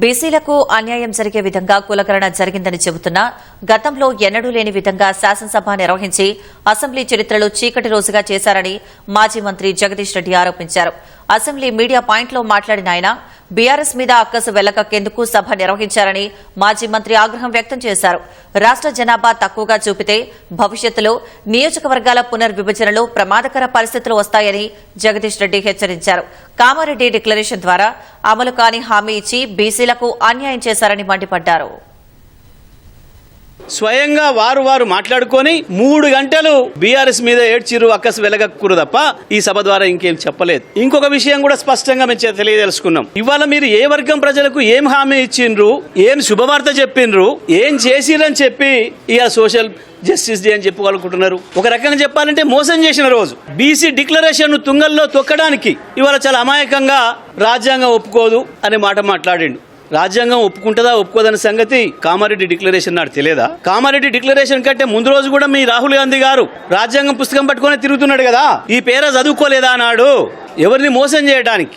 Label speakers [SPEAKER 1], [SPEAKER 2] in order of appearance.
[SPEAKER 1] బీసీలకు అన్యాయం జరిగే విధంగా కులకరణ జరిగిందని చెబుతున్నా గతంలో ఎన్నడూ లేని విధంగా శాసనసభ నిర్వహించి అసెంబ్లీ చరిత్రలో చీకటి రోజుగా చేశారని మాజీ మంత్రి జగదీష్ రెడ్డి ఆరోపించారు. అసెంబ్లీ మీడియా పాయింట్లో మాట్లాడిన ఆయన బీఆర్ఎస్ మీద అక్కసు వెళ్ళకక్కేందుకు సభ నిర్వహించారని మాజీ మంత్రి ఆగ్రహం వ్యక్తం చేశారు. రాష్ట జనాభా తక్కువగా చూపితే భవిష్యత్తులో నియోజకవర్గాల పునర్విభజనలో ప్రమాదకర పరిస్థితులు వస్తాయని జగదీష్ రెడ్డి హెచ్చరించారు. కామారెడ్డి డిక్లరేషన్ ద్వారా అమలు కాని హామీ ఇచ్చి బీసీలకు అన్యాయం చేశారని మండిపడ్డారు.
[SPEAKER 2] స్వయంగా వారు వారు మాట్లాడుకొని మూడు గంటలు బీఆర్ఎస్ మీద ఏడ్చిరు అక్కసు వెలగక్కురు తప్ప ఈ సభ ద్వారా ఇంకేం చెప్పలేదు. ఇంకొక విషయం కూడా స్పష్టంగా మేము తెలియదలుచుకున్నాం ఇవాళ మీరు ఏ వర్గం ప్రజలకు ఏం హామీ ఇచ్చిండ్రు ఏం శుభవార్త చెప్పిండ్రు ఏం చేసిరని చెప్పి ఇక సోషల్ జస్టిస్ డే అని చెప్పుకోవాలనుకుంటున్నారు. ఒక రకంగా చెప్పాలంటే మోసం చేసిన రోజు. బీసీ డిక్లరేషన్ తుంగల్లో తొక్కడానికి ఇవాళ చాలా అమాయకంగా రాజ్యాంగం ఒప్పుకోదు అనే మాట మాట్లాడిండు. రాజ్యాంగం ఒప్పుకుంటుందా ఒప్పుకోదన్న సంగతి కామారెడ్డి డిక్లరేషన్ నాడు తెలియదా? కామారెడ్డి డిక్లరేషన్ కంటే ముందు రోజు కూడా మీ రాహుల్ గాంధీ గారు రాజ్యాంగం పుస్తకం పట్టుకొని తిరుగుతున్నాడు కదా? ఈ పేర చదువుకోలేదా అన్నాడు? ఎవరిని మోసం చేయడానికి